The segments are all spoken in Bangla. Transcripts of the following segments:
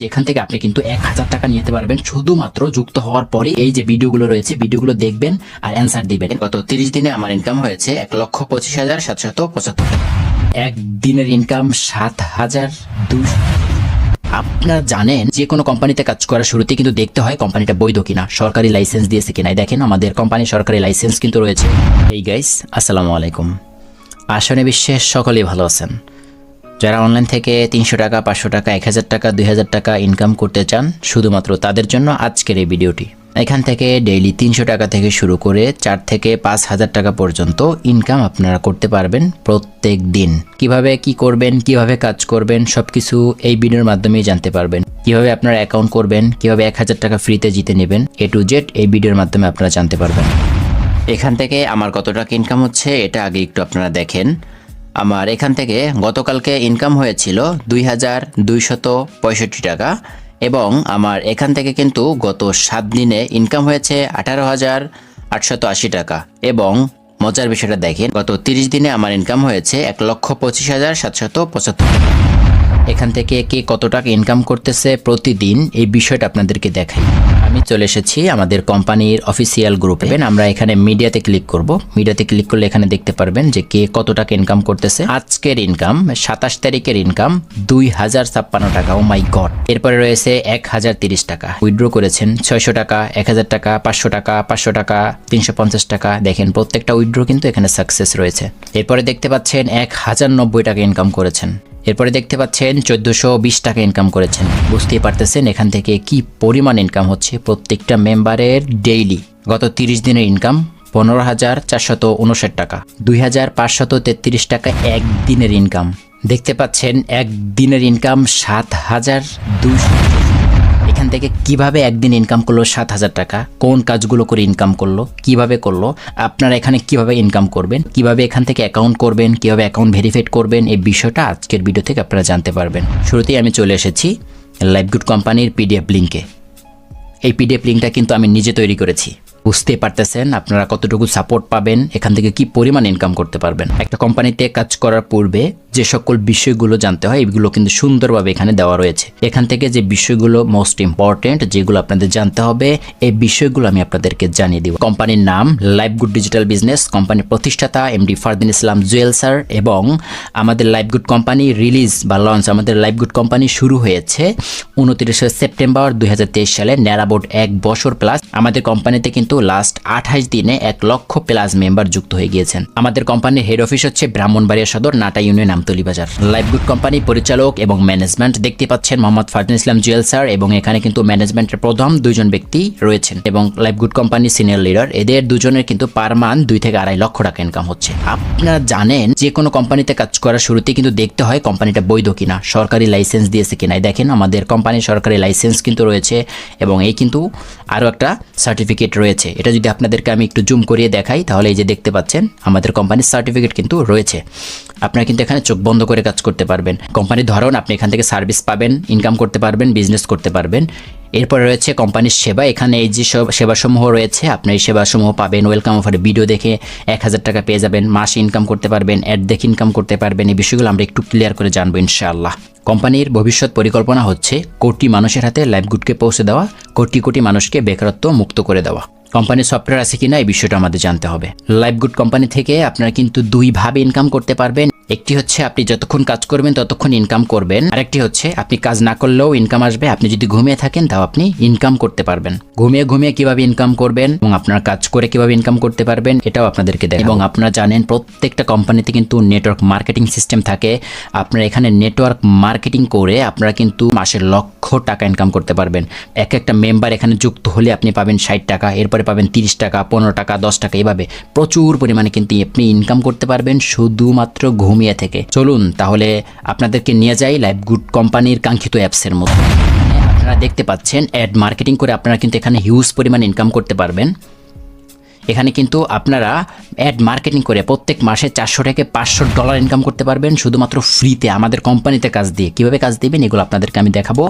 এখান থেকে আপনি কিন্তু এক হাজার টাকা নিতে পারবেন। শুধুমাত্র যুক্ত হওয়ার পরে এই যে ভিডিওগুলো রয়েছে, ভিডিওগুলো দেখবেন আর অ্যান্সার দিবেন। গত তিরিশ দিনে আমার ইনকাম হয়েছে এক লক্ষ পঁচিশ হাজার সাতশত পঁচাত্তর এক দিনের ইনকাম সাত হাজার দুশো আপনারা জানেন, যে কোনো কোম্পানিতে কাজ করার শুরুতে কিন্তু দেখতে হয় কোম্পানিটা বৈধ কিনা, সরকারি লাইসেন্স দিয়েছে কিনা। দেখেন, আমাদের কোম্পানি সরকারি লাইসেন্স কিন্তু রয়েছে। এই গাইস আসসালামু আলাইকুম। আসনে বিশ্বে সকলেই ভালো আছেন। যারা অনলাইন থেকে তিনশো টাকা, পাঁচশো টাকা, এক হাজার টাকা, দুই হাজার টাকা ইনকাম করতে চান, শুধুমাত্র তাদের জন্য আজকের এই ভিডিওটি। এখান থেকে ডেইলি তিনশো টাকা থেকে শুরু করে চার থেকে পাঁচ হাজার টাকা পর্যন্ত ইনকাম আপনারা করতে পারবেন প্রত্যেক দিন। কীভাবে কি করবেন, কীভাবে কাজ করবেন সব কিছু এই ভিডিওর মাধ্যমেই জানতে পারবেন। কীভাবে আপনারা অ্যাকাউন্ট করবেন, কীভাবে এক হাজার টাকা ফ্রিতে জিতে নেবেন, এ টু জেড এই ভিডিওর মাধ্যমে আপনারা জানতে পারবেন। এখান থেকে আমার কত টাকা ইনকাম হচ্ছে, এটা আগে একটু আপনারা দেখেন। আমার এখান থেকে গতকালকে ইনকাম হয়েছিল দুই হাজার দুইশত পঁয়ষট্টি টাকা এবং আমার এখান থেকে কিন্তু গত সাত দিনে ইনকাম হয়েছে আঠারো হাজার আটশত আশি টাকা এবং মজার বিষয়টা দেখেন, গত তিরিশ দিনে আমার ইনকাম হয়েছে এক লক্ষ পঁচিশ হাজার সাতশত পঁচাত্তর টাকা। এখান থেকে কে কত টাকা ইনকাম করতেছে প্রতিদিন এই বিষয়টা আপনাদেরকে দেখাই। আমি চলে এসেছি আমাদের কোম্পানির অফিসিয়াল গ্রুপে আমরা এখানে মিডিয়াতে ক্লিক করব। মিডিয়াতে ক্লিক করলে এখানে দেখতে পারবেন যে কে কত টাকা ইনকাম করতেছে। আজকের ইনকাম সাতাশ তারিখের ইনকাম দুই হাজার ছাপ্পান্ন টাকা। ও মাই গড এরপরে রয়েছে এক হাজার তিরিশ টাকা। উইথড্র করেছেন ছয়শো টাকা, এক হাজার টাকা, পাঁচশো টাকা পাঁচশো টাকা, তিনশো পঞ্চাশ টাকা। দেখেন প্রত্যেকটা উইড্রো কিন্তু এখানে সাকসেস রয়েছে। এরপরে দেখতে পাচ্ছেন এক হাজার নব্বই টাকা ইনকাম করেছেন। এরপরে দেখতে পাচ্ছেন চোদ্দোশো বিশ টাকা ইনকাম করেছেন। বুঝতেই পারতেছেন এখান থেকে কি পরিমাণ ইনকাম হচ্ছে প্রত্যেকটা মেম্বারের ডেইলি গত তিরিশ দিনের ইনকাম পনেরো হাজার চারশত উনষাট টাকা, দুই হাজার পাঁচশত তেত্রিশ টাকা একদিনের ইনকাম দেখতে পাচ্ছেন একদিনের ইনকাম সাত হাজার দুশো এখান থেকে কীভাবে একদিন ইনকাম করল সাত হাজার টাকা? কোন কাজগুলো করে ইনকাম করল? কীভাবে করল? আপনারা এখানে কীভাবে ইনকাম করবেন? কীভাবে এখান থেকে অ্যাকাউন্ট করবেন? কীভাবে অ্যাকাউন্ট ভেরিফাইড করবেন? এই বিষয়টা আজকের ভিডিও থেকে আপনারা জানতে পারবেন। শুরুতেই আমি চলে এসেছি লাইভগুড কোম্পানির পিডিএফ লিঙ্কে এই পিডিএফ লিঙ্কটা কিন্তু আমি নিজে তৈরি করেছি। বুঝতে পারতেছেন আপনারা কতটুকু সাপোর্ট পাবেন? এখান থেকে কি পরিমাণ ইনকাম করতে পারবেন? একটা কোম্পানিতে কাজ করার পূর্বে যে সকল বিষয়গুলো জানতে হয়, এগুলো কিন্তু সুন্দরভাবে এখানে দেওয়া রয়েছে। এখান থেকে যে বিষয়গুলো মোস্ট ইম্পর্টেন্ট যেগুলো আপনাদের জানতে হবে, এই বিষয়গুলো আমি আপনাদেরকে জানিয়ে দিব। কোম্পানির নাম লাইফ গুড ডিজিটাল বিজনেস কোম্পানির প্রতিষ্ঠাতা এমডি ফারদিন ইসলাম জুয়েল স্যার, এবং আমাদের লাইফ গুড কোম্পানি রিলিজ বা লঞ্চ আমাদের লাইফ গুড কোম্পানি শুরু হয়েছে উনত্রিশে সেপ্টেম্বর দুই হাজার তেইশ সালে ন্যারাবোর্ড এক বছর প্লাস আমাদের কোম্পানিতে কিন্তু লাস্ট আঠাশ দিনে এক লক্ষ প্লাস মেম্বার যুক্ত হয়ে গিয়েছেন। আমাদের কোম্পানির হেড অফিস হচ্ছে Brahmanbaria Sadar, Nata union Amtali life good company পরিচালক এবং ম্যানেজমেন্ট দেখতে পাচ্ছেন মোহাম্মদ ফারদিন ইসলাম জুয়েল স্যার এবং এখানে কিন্তু ম্যানেজমেন্টের প্রথম দুইজন ব্যক্তি রয়েছেন এবং life good company senior leader এদের দুজনের কিন্তু পার মান দুই থেকে আড়াই লক্ষ টাকা ইনকাম হচ্ছে। আপনারা জানেন যে কোনো কোম্পানিতে কাজ করার শুরুতে কিন্তু দেখতে হয় কোম্পানিটা বৈধ কিনা, সরকারি লাইসেন্স দিয়েছে কিনা। দেখেন আমাদের কোম্পানির সরকারি লাইসেন্স কিন্তু রয়েছে এবং এই কিন্তু আরও একটা সার্টিফিকেট রয়েছে। এটা যদি আপনাদেরকে আমি একটু জুম করিয়ে দেখাই, তাহলে এই যে দেখতে পাচ্ছেন, আমাদের কোম্পানির সার্টিফিকেট কিন্তু রয়েছে। আপনারা কিন্তু এখানে চোখ বন্ধ করে কাজ করতে পারবেন। কোম্পানির ধরন, আপনি এখান থেকে সার্ভিস পাবেন, ইনকাম করতে পারবেন, বিজনেস করতে পারবেন। এরপরে রয়েছে কোম্পানির সেবা, এখানে এই যে সব সেবাসমূহ রয়েছে, আপনি এই সেবাসমূহ পাবেন। ওয়েলকাম অফারে ভিডিও দেখে এক হাজার টাকা পেয়ে যাবেন, মাসে ইনকাম করতে পারবেন অ্যাড দেখে ইনকাম করতে পারবেন। এই বিষয়গুলো আমরা একটু ক্লিয়ার করে জানব ইনশাআল্লাহ। কোম্পানির ভবিষ্যৎ পরিকল্পনা হচ্ছে কোটি মানুষের হাতে লাইফ গুডকে পৌঁছে দেওয়া, কোটি কোটি মানুষকে বেকারত্ব মুক্ত করে দেওয়া। কোম্পানির সফটওয়্যার আছে কিনা এই বিষয়টা আমাদের জানতে হবে। লাইফ গুড কোম্পানি থেকে আপনারা কিন্তু দুইভাবে ইনকাম করতে পারবেন। একটি হচ্ছে আপনি যতক্ষণ কাজ করবেন, ততক্ষণ ইনকাম করবেন। আরেকটি হচ্ছে আপনি কাজ না করলেও ইনকাম আসবে। আপনি যদি ঘুমিয়ে থাকেন, তাও আপনি ইনকাম করতে পারবেন। ঘুমিয়ে ঘুমিয়ে কীভাবে ইনকাম করবেন এবং আপনার কাজ করে কীভাবে ইনকাম করতে পারবেন, এটাও আপনাদেরকে দেয় এবং আপনারা জানেন, প্রত্যেকটা কোম্পানিতে কিন্তু নেটওয়ার্ক মার্কেটিং সিস্টেম থাকে। আপনারা এখানে নেটওয়ার্ক মার্কেটিং করে আপনারা কিন্তু মাসে লক্ষ টাকা ইনকাম করতে পারবেন। এক একটা মেম্বার এখানে যুক্ত হলে আপনি পাবেন ষাট টাকা, এরপরে পাবেন তিরিশ টাকা, পনেরো টাকা, দশ টাকা, এভাবে প্রচুর পরিমাণে কিন্তু আপনি ইনকাম করতে পারবেন। শুধুমাত্র ঘুমিয়ে থেকে। চলুন, তাহলে আপনাদেরকে নিয়ে যাই লাইভ গুড কোম্পানির কাঙ্ক্ষিত অ্যাপসের মধ্যে। আপনারা দেখতে পাচ্ছেন অ্যাড মার্কেটিং করে আপনারা কিন্তু এখানে হিউজ পরিমাণ ইনকাম করতে পারবেন। এখানে কিন্তু আপনারা অ্যাড মার্কেটিং করে প্রত্যেক মাসে চারশো থেকে পাঁচশো ডলার ইনকাম করতে পারবেন, শুধুমাত্র ফ্রিতে আমাদের কোম্পানিতে কাজ দিয়ে। কীভাবে কাজ দিবেন, এগুলো আপনাদেরকে আমি দেখাবো।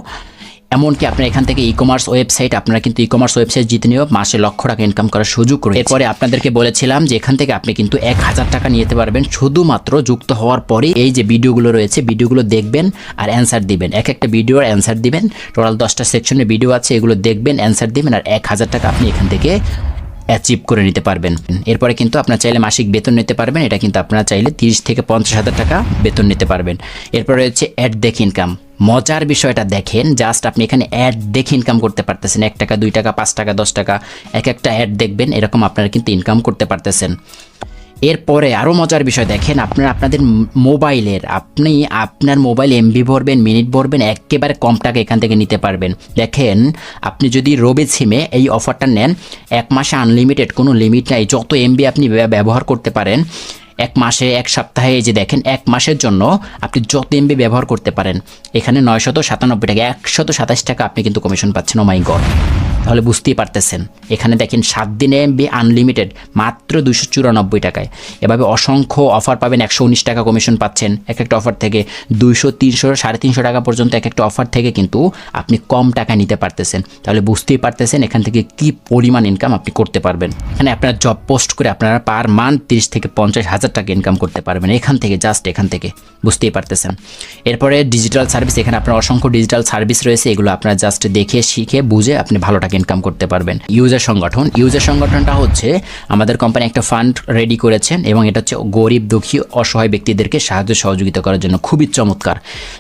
এমনকি আপনার এখান থেকে ই কমার্স ওয়েবসাইট আপনারা কিন্তু ই কমার্স ওয়েবসাইট জিতে নিয়েও মাসে লক্ষ টাকা ইনকাম করার সুযোগ করে এরপরে আপনাদেরকে বলেছিলাম যে এখান থেকে আপনি কিন্তু এক হাজার টাকা নিতে পারবেন, শুধুমাত্র যুক্ত হওয়ার পরে এই যে ভিডিওগুলো রয়েছে, ভিডিওগুলো দেখবেন আর অ্যান্সার দিবেন। এক একটা ভিডিওর অ্যান্সার দিবেন টোটাল দশটা সেকশনের ভিডিও আছে, এগুলো দেখবেন অ্যান্সার দিবেন আর এক হাজার টাকা আপনি এখান থেকে অ্যাচিভ করে নিতে পারবেন। এরপরে কিন্তু আপনার চাইলে মাসিক বেতন নিতে পারবেন। এটা কিন্তু আপনার চাইলে তিরিশ থেকে পঞ্চাশ হাজার টাকা বেতন নিতে পারবেন। এরপরে রয়েছে অ্যাড দেখ ইনকাম মজার বিষয়টা দেখেন জাস্ট আপনি এখানে অ্যাড দেখে ইনকাম করতে পারতেছেন। এক টাকা, দুই টাকা, পাঁচ টাকা, দশ টাকা, এক একটা অ্যাড দেখবেন, এরকম আপনারা কিন্তু ইনকাম করতে পারতেছেন। এরপরে আরও মজার বিষয় দেখেন, আপনার আপনাদের মোবাইলের, আপনি আপনার মোবাইল এমবি ভরবেন, মিনিট ভরবেন, একেবারে কম টাকা এখান থেকে নিতে পারবেন। দেখেন, আপনি যদি রবি সিমে এই অফারটা নেন, এক মাসে আনলিমিটেড কোনো লিমিট নাই। যত এমবি আপনি ব্যবহার করতে পারেন, এক মাসে, এক সপ্তাহে, এই যে দেখেন, এক মাসের জন্য আপনি যত এমবি ব্যবহার করতে পারেন, এখানে নয়শত সাতানব্বই টাকা, একশত সাতাশ টাকা আপনি কিন্তু কমিশন পাচ্ছেন। ও মাই গড তাহলে বুঝতেই পারতেছেন। এখানে দেখেন সাত দিনে এমবি আনলিমিটেড মাত্র দুশো চুরানব্বই টাকায়। এভাবে অসংখ্য অফার পাবেন, একশো উনিশ টাকা কমিশন পাচ্ছেন। এক একটা অফার থেকে দুইশো, তিনশো, সাড়ে তিনশো টাকা পর্যন্ত এক একটা অফার থেকে কিন্তু আপনি কম টাকা নিতে পারতেছেন। তাহলে বুঝতেই পারতেছেন এখান থেকে কি পরিমাণ ইনকাম আপনি করতে পারবেন। এখানে আপনার জব পোস্ট করে আপনারা পার মান্থ তিরিশ থেকে পঞ্চাশ হাজার টাকা ইনকাম করতে পারবেন। এখান থেকে জাস্ট এখান থেকে। বুঝতেই পারতেছেন। এরপরে ডিজিটাল সার্ভিস এখানে আপনার অসংখ্য ডিজিটাল সার্ভিস রয়েছে। এগুলো আপনারা জাস্ট দেখে, শিখে, বুঝে আপনি ভালো টাকা ইনকাম করতে পারবেন। ইউজার সংগঠন। ইউজার সংগঠনটা হচ্ছে আমাদের কোম্পানি একটা ফান্ড রেডি করেছেন এবং এটা হচ্ছে গরিব, দুঃখী, অসহায় ব্যক্তিদেরকে সাহায্য সহযোগিতা করার জন্য। খুবই চমৎকার।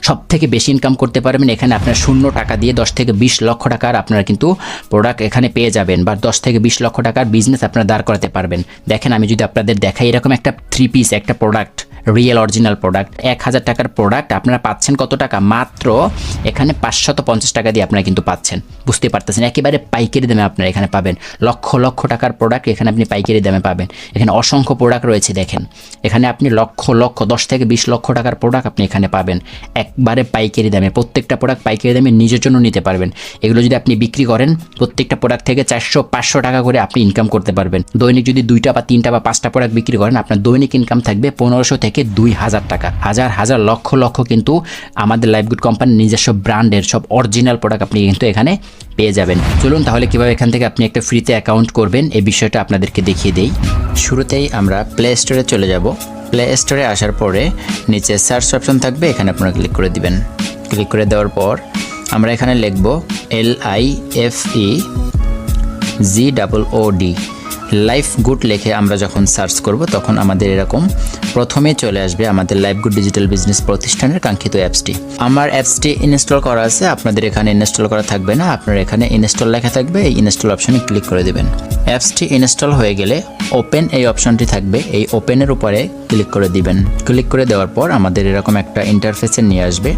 সব থেকে বেশি ইনকাম করতে পারবেন এখানে আপনার শূন্য টাকা দিয়ে দশ থেকে বিশ লক্ষ টাকার আপনারা কিন্তু প্রোডাক্ট এখানে পেয়ে যাবেন বা দশ থেকে বিশ লক্ষ টাকার বিজনেস আপনারা দাঁড় করাতে পারবেন। দেখেন, আমি যদি আপনাদের দেখাই এরকম একটা থ্রি পিস একটা প্রোডাক্ট রিয়েল অরিজিনাল প্রোডাক্ট এক হাজার টাকার প্রোডাক্ট আপনারা পাচ্ছেন কত টাকা? মাত্র এখানে পাঁচশত পঞ্চাশ টাকা দিয়ে আপনারা কিন্তু পাচ্ছেন। বুঝতে পারতেছেন? একেবারে পাইকারি দামে আপনারা এখানে পাবেন। লক্ষ লক্ষ টাকার প্রোডাক্ট এখানে আপনি পাইকারি দামে পাবেন। এখানে অসংখ্য প্রোডাক্ট রয়েছে, দেখেন। এখানে আপনি লক্ষ লক্ষ, দশ থেকে বিশ লক্ষ টাকার প্রোডাক্ট আপনি এখানে পাবেন। একবারে পাইকারি দামে, প্রত্যেকটা প্রোডাক্ট পাইকারি দামে নিজের জন্য নিতে পারবেন। এগুলো যদি আপনি বিক্রি করেন, প্রত্যেকটা প্রোডাক্ট থেকে চারশো, পাঁচশো টাকা করে আপনি ইনকাম করতে পারবেন। দৈনিক যদি দুইটা বা তিনটা বা পাঁচটা প্রোডাক্ট বিক্রি করেন, আপনার দৈনিক ইনকাম থাকবে পনেরোশো থেকে দুই হাজার টাকা। হাজার হাজার, লক্ষ লক্ষ কিন্তু আমাদের লাইফগুড কোম্পানির নিজস্ব ব্র্যান্ডের সব অরিজিনাল প্রোডাক্ট আপনি কিন্তু এখানে পেয়ে যাবেন। চলুন তাহলে কীভাবে এখান থেকে আপনি একটা ফ্রিতে অ্যাকাউন্ট করবেন, এই বিষয়টা আপনাদেরকে দেখিয়ে দেই। শুরুতেই আমরা প্লে স্টোরে চলে যাব। প্লে স্টোরে আসার পরে নিচে সার্চ অপশন থাকবে, এখানে আপনারা ক্লিক করে দিবেন। ক্লিক করে দেওয়ার পর আমরা এখানে লিখব L I F E G double O D life good লেখে আমরা যখন সার্চ করব, তখন আমাদের এরকম প্রথমে চলে আসবে আমাদের লাইফ গুড ডিজিটাল বিজনেস প্রতিষ্ঠানের কাঙ্ক্ষিত অ্যাপসটি আমার অ্যাপসটি ইনস্টল করা আছে, আপনাদের এখানে ইনস্টল করা থাকবে না, আপনার এখানে ইনস্টল লেখা থাকবে, এই ইনস্টল অপশনে ক্লিক করে দেবেন। অ্যাপসটি ইনস্টল হয়ে গেলে ওপেন এই অপশনটি থাকবে, এই ওপেনের উপরে ক্লিক করে দিবেন। ক্লিক করে দেওয়ার পর আমাদের এরকম একটা ইন্টারফেসে নিয়ে আসবে।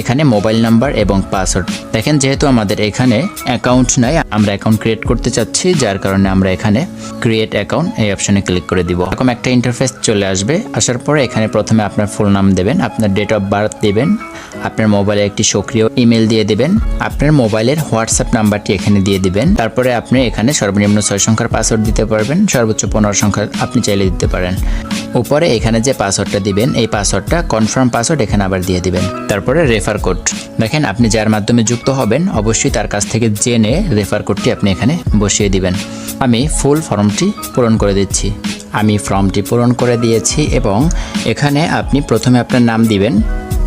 এখানে মোবাইল নাম্বার এবং পাসওয়ার্ড। দেখেন, যেহেতু আমাদের এখানে অ্যাকাউন্ট নাই, আমরা অ্যাকাউন্ট ক্রিয়েট করতে চাচ্ছি, যার কারণে আমরা এখানে ক্রিয়েট অ্যাকাউন্ট এই অপশনে ক্লিক করে দিব। এরকম একটা ইন্টারফেস চলে আসবে। আসার পরে এখানে প্রথমে আপনার ফুল নাম দেবেন, আপনার ডেট অফ বার্থ দেবেন, আপনার মোবাইলে একটি সক্রিয় ইমেল দিয়ে দেবেন, আপনার মোবাইলের হোয়াটসঅ্যাপ নাম্বারটি এখানে দিয়ে দিবেন। তারপরে আপনি এখানে সর্বনিম্ন ছয় সংখ্যার পাসওয়ার্ড দিতে পারবেন, সর্বোচ্চ পনেরো সংখ্যার আপনি চাইলে দিতে পারেন। উপরে এখানে যে পাসওয়ার্ডটা দিবেন, এই পাসওয়ার্ডটা কনফার্ম পাসওয়ার্ড এখানে আবার দিয়ে দিবেন। তারপরে রেফার কোড দেখেন, আপনি যার মাধ্যমে যুক্ত হবেন, অবশ্যই তার কাছ থেকে জেনে রেফার কোডটি আপনি এখানে বসিয়ে দিবেন। আমি ফুল ফর্মটি পূরণ করে দিচ্ছি। আমি ফর্মটি পূরণ করে দিয়েছি এবং এখানে আপনি প্রথমে আপনার নাম দিবেন,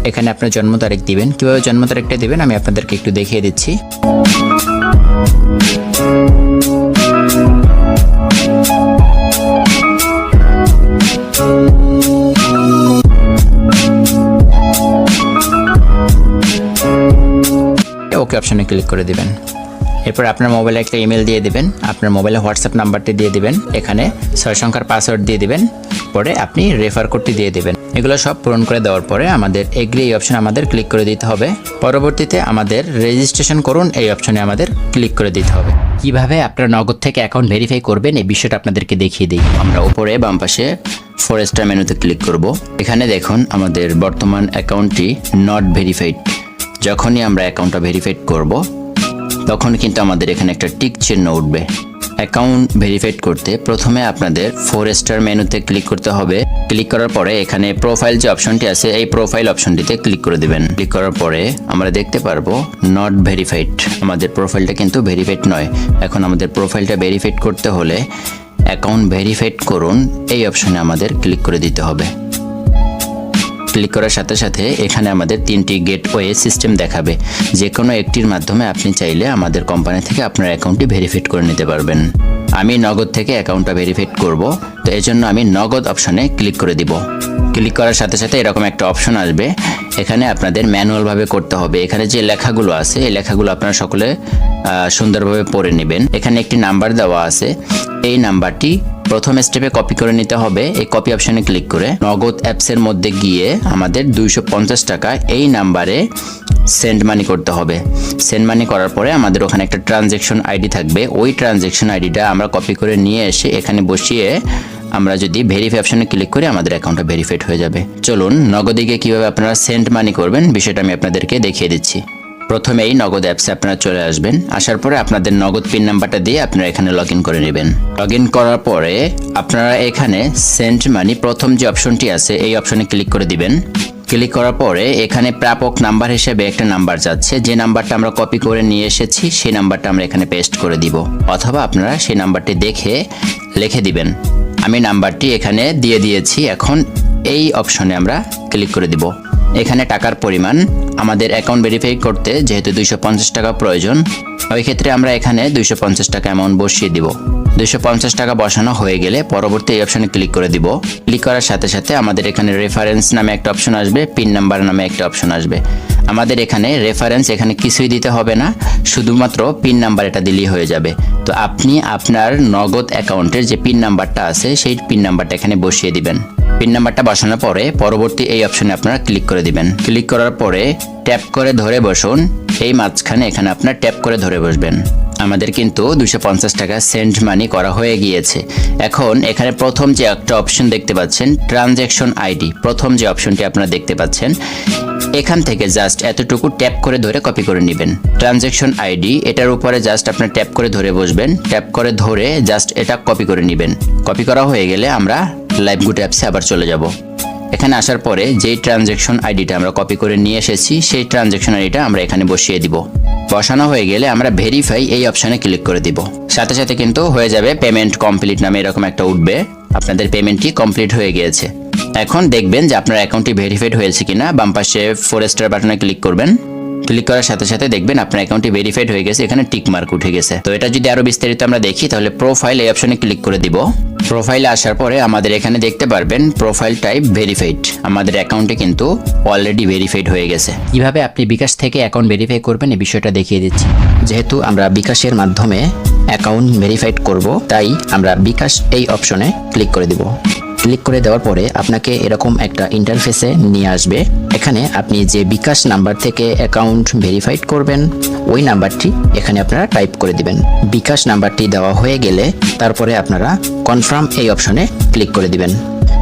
এখানে আপনার জন্ম তারিখ দিবেন। কীভাবে জন্ম তারিখটা দিবেন আমি আপনাদেরকে একটু দেখিয়ে দিচ্ছি। অপশনে ক্লিক করে দিবেন। এরপর আপনার মোবাইলে একটা ইমেল দিয়ে দিবেন। আপনার মোবাইলে হোয়াটসঅ্যাপ নাম্বারটি দিয়ে দিবেন। এখানে ছয় সংখ্যার পাসওয়ার্ড দিয়ে দিবেন। পরে আপনি রেফার কোডটি দিয়ে দিবেন। এগুলো সব পূরণ করে দেওয়ার পরে আমাদের এগ্রি এই অপশন আমাদের ক্লিক করে দিতে হবে। পরবর্তীতে আমাদের রেজিস্ট্রেশন করুন, এই অপশনে আমাদের ক্লিক করে দিতে হবে। কীভাবে আপনার নগদ থেকে অ্যাকাউন্ট ভেরিফাই করবেন, এই বিষয়টা আপনাদেরকে দেখিয়ে দিই। আমরা উপরে বাম পাশে ফরেস্টার মেনুতে ক্লিক করব। এখানে দেখুন আমাদের বর্তমান অ্যাকাউন্টটি নট ভেরিফাইড। যখনই আমরা অ্যাকাউন্টটা ভেরিফাইড করব, তখন কিন্তু আমাদের এখানে একটা টিক চিহ্ন উঠবে। অ্যাকাউন্ট ভেরিফাইড করতে প্রথমে আপনাদের ফোর স্টার মেনুতে ক্লিক করতে হবে। ক্লিক করার পরে এখানে প্রোফাইল যে অপশনটি আছে, এই প্রোফাইল অপশনটিতে ক্লিক করে দেবেন। ক্লিক করার পরে আমরা দেখতে পারব নট ভেরিফাইড আমাদের প্রোফাইলটা কিন্তু ভেরিফাইড নয়। এখন আমাদের প্রোফাইলটা ভেরিফাইড করতে হলে অ্যাকাউন্ট ভেরিফাইড করুন, এই অপশনে আমাদের ক্লিক করে দিতে হবে। ক্লিক করার সাথে সাথে এখানে আমাদের তিনটি গেটওয়ে সিস্টেম দেখাবে। যে কোনো একটির মাধ্যমে আপনি চাইলে আমাদের কোম্পানি থেকে আপনার অ্যাকাউন্টটি ভেরিফিট করে নিতে পারবেন। আমি নগদ থেকে অ্যাকাউন্টটা ভেরিফাইড করব, তো এই জন্য আমি নগদ অপশনে ক্লিক করে দিব। ক্লিক করার সাথে সাথে এরকম একটা অপশন আসবে। এখানে আপনাদের ম্যানুয়ালভাবে করতে হবে। এখানে যে লেখাগুলো আছে, এই লেখাগুলো আপনারা সকলে সুন্দরভাবে পড়ে নেবেন। এখানে একটি নাম্বার দেওয়া আছে। এই নাম্বারটি প্রথম স্টেপে কপি করে নিতে হবে। এই কপি অপশনে ক্লিক করে নগদ অ্যাপসের মধ্যে গিয়ে আমাদের দুইশো পঞ্চাশ টাকা এই নাম্বারে সেন্ড মানি করতে হবে। সেন্ড মানি করার পরে আমাদের ওখানে একটা ট্রানজেকশন আইডি থাকবে। ওই ট্রানজেকশন আইডিটা আমরা কপি করে নিয়ে এসে এখানে বসিয়ে আমরা যদি ভেরিফাই অপশনে ক্লিক করি, আমাদের অ্যাকাউন্টটা ভেরিফাইড হয়ে যাবে। চলুন নগদিকে কীভাবে আপনারা সেন্ড মানি করবেন বিষয়টা আমি আপনাদেরকে দেখিয়ে দিচ্ছি। প্রথমে এই নগদ অ্যাপসে আপনারা চলে আসবেন। আসার পরে আপনাদের নগদ পিন নাম্বারটা দিয়ে আপনারা এখানে লগ করে নেবেন। লগ করার পরে আপনারা এখানে সেন্ড মানি প্রথম যে অপশনটি আছে, এই অপশনে ক্লিক করে দিবেন। ক্লিক করার পরে এখানে প্রাপক নাম্বার হিসেবে একটা নাম্বার যাচ্ছে। যে নাম্বারটা আমরা কপি করে নিয়ে এসেছি, সেই নাম্বারটা আমরা এখানে পেস্ট করে দিব। অথবা আপনারা সেই নাম্বারটি দেখে লিখে দিবেন। আমি নাম্বারটি এখানে দিয়ে দিয়েছি। এখন এই অপশনে আমরা ক্লিক করে দিব। এখানে টাকার পরিমাণ আমাদের অ্যাকাউন্ট ভেরিফাই করতে যেহেতু দুইশো পঞ্চাশ টাকা প্রয়োজন, ওই ক্ষেত্রে আমরা এখানে দুইশো পঞ্চাশ টাকা অ্যামাউন্ট বসিয়ে দিব। দুইশো পঞ্চাশ টাকা বসানো হয়ে গেলে পরবর্তী এই অপশানে ক্লিক করে দিব। ক্লিক করার সাথে সাথে আমাদের এখানে রেফারেন্স নামে একটা অপশন আসবে পিন নাম্বার নামে একটা অপশন আসবে। আমাদের এখানে রেফারেন্স এখানে কিছুই দিতে হবে না, শুধুমাত্র পিন নাম্বার এটা দিলেই হয়ে যাবে। তো আপনি আপনার নগদ অ্যাকাউন্টের যে পিন নাম্বারটা আছে, সেই পিন নাম্বারটা এখানে বসিয়ে দিবেন। পিন নাম্বারটা বসানোর পরে পরবর্তী এই অপশনে আপনারা ক্লিক করে দিবেন। ক্লিক করার পরে ট্যাপ করে ধরে বসুন। এই মাঝখানে এখানে আপনার ট্যাপ করে ধরে বসবেন। আমাদের কিন্তু দুশো পঞ্চাশ টাকা সেন্ড মানি করা হয়ে গিয়েছে। এখন এখানে প্রথম যে একটা অপশন দেখতে পাচ্ছেন, ট্রানজ্যাকশন আইডি। প্রথম যে অপশনটি আপনারা দেখতে পাচ্ছেন, এখান থেকে জাস্ট এতটুকু ট্যাপ করে ধরে কপি করে নেবেন। ট্রানজ্যাকশন আইডি, এটার উপরে জাস্ট আপনার ট্যাপ করে ধরে বসবেন। ট্যাপ করে ধরে জাস্ট এটা কপি করে নেবেন। কপি করা হয়ে গেলে আমরা লাইভ গুড অ্যাপসে আবার চলে যাব। এখানে আসার পরে যেই ট্রানজ্যাকশন আইডিটা আমরা কপি করে নিয়ে এসেছি, সেই ট্রানজ্যাকশন আইডিটা আমরা এখানে বসিয়ে দিব। বসানো হয়ে গেলে আমরা ভেরিফাই এই অপশনে ক্লিক করে দিব। সাথে সাথে কিন্তু হয়ে যাবে পেমেন্ট কমপ্লিট নামে এরকম একটা উঠবে। আপনাদের পেমেন্টটি কমপ্লিট হয়ে গিয়েছে। এখন দেখবেন যে আপনার অ্যাকাউন্টটি ভেরিফাইড হয়েছে কিনা। বাম পাশে ফোর স্টার বাটনে ক্লিক করবেন। ক্লিক করার সাথে সাথে দেখবেন আপনার অ্যাকাউন্টটি ভেরিফাইড হয়ে গেছে, এখানে টিক মার্ক উঠে গেছে। তো এটা যদি আরও বিস্তারিত আমরা দেখি, তাহলে প্রোফাইল এই অপশনে ক্লিক করে দিব। প্রোফাইলে আসার পরে আমাদের এখানে দেখতে পারবেন প্রোফাইল টাইপ ভেরিফাইড আমাদের অ্যাকাউন্টে কিন্তু অলরেডি ভেরিফাইড হয়ে গেছে। কীভাবে আপনি বিকাশ থেকে অ্যাকাউন্ট ভেরিফাই করবেন, এই বিষয়টা দেখিয়ে দিচ্ছি। যেহেতু আমরা বিকাশের মাধ্যমে অ্যাকাউন্ট ভেরিফাইড করব, তাই আমরা বিকাশ এই অপশনে ক্লিক করে দিব। ক্লিক করে দেওয়ার পরে আপনাকে এরকম একটা ইন্টারফেসে নিয়ে আসবে। এখানে আপনি যে বিকাশ নাম্বার থেকে অ্যাকাউন্ট ভেরিফাইড করবেন, ওই নাম্বারটি এখানে আপনারা টাইপ করে দিবেন। বিকাশ নাম্বারটি দেওয়া হয়ে গেলে তারপরে আপনারা কনফার্ম এই অপশনে ক্লিক করে দিবেন।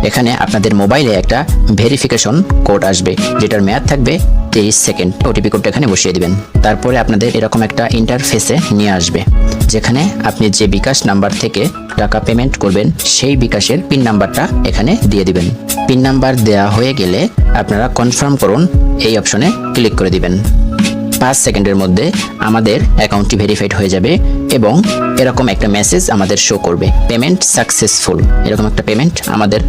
এখানে আপনাদের মোবাইলে একটা ভেরিফিকেশন কোড আসবে, যেটার মেয়াদ থাকবে তেইশ সেকেন্ড ওটিপি কোডটা এখানে বসিয়ে দিবেন। তারপরে আপনাদের এরকম একটা ইন্টারফেসে নিয়ে আসবে। যেখানে আপনি যে বিকাশ নাম্বার থেকে টাকা পেমেন্ট করবেন, সেই বিকাশের পিন নাম্বারটা এখানে দিয়ে দিবেন। পিন নাম্বার দেওয়া হয়ে গেলে আপনারা কনফার্ম করুন, এই অপশনে ক্লিক করে দিবেন। পাঁচ সেকেন্ডের মধ্যে আমাদের অ্যাকাউন্টটি ভেরিফাইড হয়ে যাবে এবং এরকম একটা মেসেজ আমাদের শো করবে। পেমেন্ট সাকসেসফুল এরকম একটা পেমেন্ট আমাদের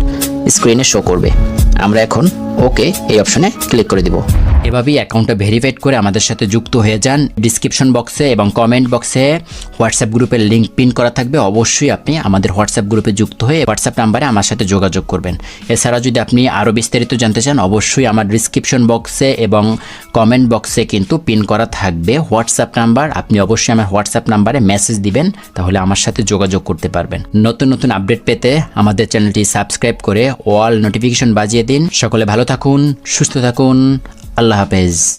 স্ক্রিনে শো করবে। আমরা এখন ওকে এই অপশনে ক্লিক করে দিব। এভাবেই অ্যাকাউন্টটা ভেরিফাইড করে আমাদের সাথে যুক্ত হয়ে যান। ডিসক্রিপশন বক্সে এবং কমেন্ট বক্সে হোয়াটসঅ্যাপ গ্রুপের লিঙ্ক পিন করা থাকবে। অবশ্যই আপনি আমাদের হোয়াটসঅ্যাপ গ্রুপে যুক্ত হয়ে হোয়াটসঅ্যাপ নাম্বারে আমার সাথে যোগাযোগ করবেন। এছাড়া যদি আপনি আরও বিস্তারিত জানতে চান, অবশ্যই আমার ডিসক্রিপশন বক্সে এবং কমেন্ট বক্সে কিন্তু পিন করা থাকবে। হোয়াটসঅ্যাপ নাম্বার আপনি অবশ্যই আমার হোয়াটসঅ্যাপ নাম্বারে মেসেজ দিবেন, তাহলে আমার সাথে যোগাযোগ করতে পারবেন। নতুন নতুন আপডেট পেতে আমাদের চ্যানেলটি সাবস্ক্রাইব করে অল নোটিফিকেশন বাজিয়ে দিন। সকলে ভালো থাকুন, সুস্থ থাকুন। আল্লাহ Up is